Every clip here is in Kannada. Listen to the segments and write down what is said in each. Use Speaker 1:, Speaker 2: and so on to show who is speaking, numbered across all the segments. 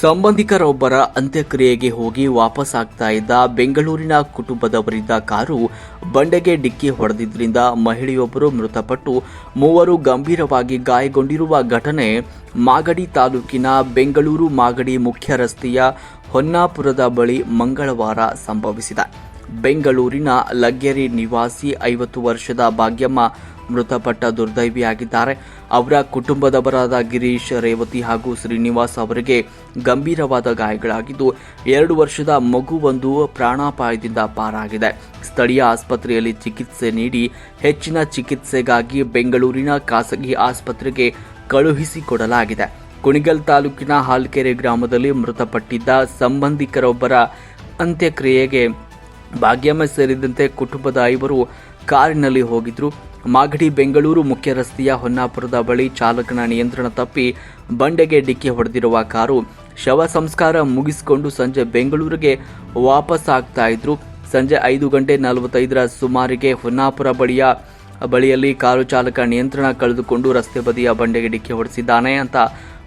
Speaker 1: ಸಂಬಂಧಿಕರೊಬ್ಬರ ಅಂತ್ಯಕ್ರಿಯೆಗೆ ಹೋಗಿ ವಾಪಸ್ ಆಗ್ತಾ ಇದ್ದ ಬೆಂಗಳೂರಿನ ಕುಟುಂಬದವರಿದ್ದ ಕಾರು ಬಂಡೆಗೆ ಡಿಕ್ಕಿ ಹೊಡೆದಿದ್ದರಿಂದ ಮಹಿಳೆಯೊಬ್ಬರು ಮೃತಪಟ್ಟು ಮೂವರು ಗಂಭೀರವಾಗಿ ಗಾಯಗೊಂಡಿರುವ ಘಟನೆ ಮಾಗಡಿ ತಾಲೂಕಿನ ಬೆಂಗಳೂರು ಮಾಗಡಿ ಮುಖ್ಯ ರಸ್ತೆಯ ಹೊನ್ನಾಪುರದ ಬಳಿ ಮಂಗಳವಾರ ಸಂಭವಿಸಿದೆ. ಬೆಂಗಳೂರಿನ ಲಗ್ಗೆರೆ ನಿವಾಸಿ ಐವತ್ತು ವರ್ಷದ ಭಾಗ್ಯಮ್ಮ ಮೃತಪಟ್ಟ ದುರ್ದೈವಿಯಾಗಿದ್ದಾರೆ. ಅವರ ಕುಟುಂಬದವರಾದ ಗಿರೀಶ್, ರೇವತಿ ಹಾಗೂ ಶ್ರೀನಿವಾಸ್ ಅವರಿಗೆ ಗಂಭೀರವಾದ ಗಾಯಗಳಾಗಿದ್ದು, ಎರಡು ವರ್ಷದ ಮಗುವೊಂದು ಪ್ರಾಣಾಪಾಯದಿಂದ ಪಾರಾಗಿದೆ. ಸ್ಥಳೀಯ ಆಸ್ಪತ್ರೆಯಲ್ಲಿ ಚಿಕಿತ್ಸೆ ನೀಡಿ ಹೆಚ್ಚಿನ ಚಿಕಿತ್ಸೆಗಾಗಿ ಬೆಂಗಳೂರಿನ ಖಾಸಗಿ ಆಸ್ಪತ್ರೆಗೆ ಕಳುಹಿಸಿಕೊಡಲಾಗಿದೆ. ಕುಣಿಗಲ್ ತಾಲೂಕಿನ ಹಾಲ್ಕೆರೆ ಗ್ರಾಮದಲ್ಲಿ ಮೃತಪಟ್ಟಿದ್ದ ಸಂಬಂಧಿಕರೊಬ್ಬರ ಅಂತ್ಯಕ್ರಿಯೆಗೆ ಭಾಗ್ಯಮ್ಮ ಸೇರಿದಂತೆ ಕುಟುಂಬದ ಐವರು ಕಾರಿನಲ್ಲಿ ಹೋಗಿದ್ರು. ಮಾಗಡಿ ಬೆಂಗಳೂರು ಮುಖ್ಯ ರಸ್ತೆಯ ಹೊನ್ನಾಪುರದ ಬಳಿ ಚಾಲಕನ ನಿಯಂತ್ರಣ ತಪ್ಪಿ ಬಂಡೆಗೆ ಡಿಕ್ಕಿ ಹೊಡೆದಿರುವ ಕಾರು ಶವ ಸಂಸ್ಕಾರ ಮುಗಿಸಿಕೊಂಡು ಸಂಜೆ ಬೆಂಗಳೂರಿಗೆ ವಾಪಸ್ ಆಗ್ತಾ ಇದ್ರು. ಸಂಜೆ ಐದು ಗಂಟೆ ನಲವತ್ತೈದರ ಸುಮಾರಿಗೆ ಹೊನ್ನಾಪುರ ಬಳಿಯ ಬಳಿಯಲ್ಲಿ ಕಾರು ಚಾಲಕ ನಿಯಂತ್ರಣ ಕಳೆದುಕೊಂಡು ರಸ್ತೆ ಬದಿಯ ಬಂಡೆಗೆ ಡಿಕ್ಕಿ ಹೊಡೆಸಿದ್ದಾನೆ ಅಂತ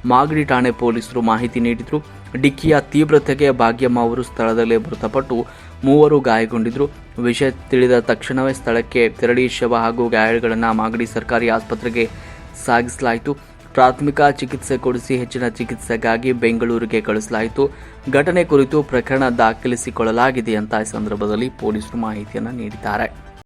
Speaker 1: ಮಾಗಡಿ ಠಾಣೆ ಪೊಲೀಸರು ಮಾಹಿತಿ ನೀಡಿದ್ರು. ಡಿಕ್ಕಿಯ ತೀವ್ರತೆಗೆ ಭಾಗ್ಯಮ್ಮ ಅವರು ಸ್ಥಳದಲ್ಲೇ ಮೃತಪಟ್ಟು ಮೂವರು ಗಾಯಗೊಂಡಿದ್ರು. ವಿಷಯ ತಿಳಿದ ತಕ್ಷಣವೇ ಸ್ಥಳಕ್ಕೆ ತೆರಳಿ ಶವ ಹಾಗೂ ಗಾಯಗಳನ್ನು ಮಾಗಡಿ ಸರ್ಕಾರಿ ಆಸ್ಪತ್ರೆಗೆ ಸಾಗಿಸಲಾಯಿತು. ಪ್ರಾಥಮಿಕ ಚಿಕಿತ್ಸೆ ಕೊಡಿಸಿ ಹೆಚ್ಚಿನ ಚಿಕಿತ್ಸೆಗಾಗಿ ಬೆಂಗಳೂರಿಗೆ ಕಳಿಸಲಾಯಿತು. ಘಟನೆ ಕುರಿತು ಪ್ರಕರಣ ದಾಖಲಿಸಿಕೊಳ್ಳಲಾಗಿದೆ ಅಂತ ಈ ಸಂದರ್ಭದಲ್ಲಿ ಪೊಲೀಸರು ಮಾಹಿತಿಯನ್ನು ನೀಡಿದ್ದಾರೆ.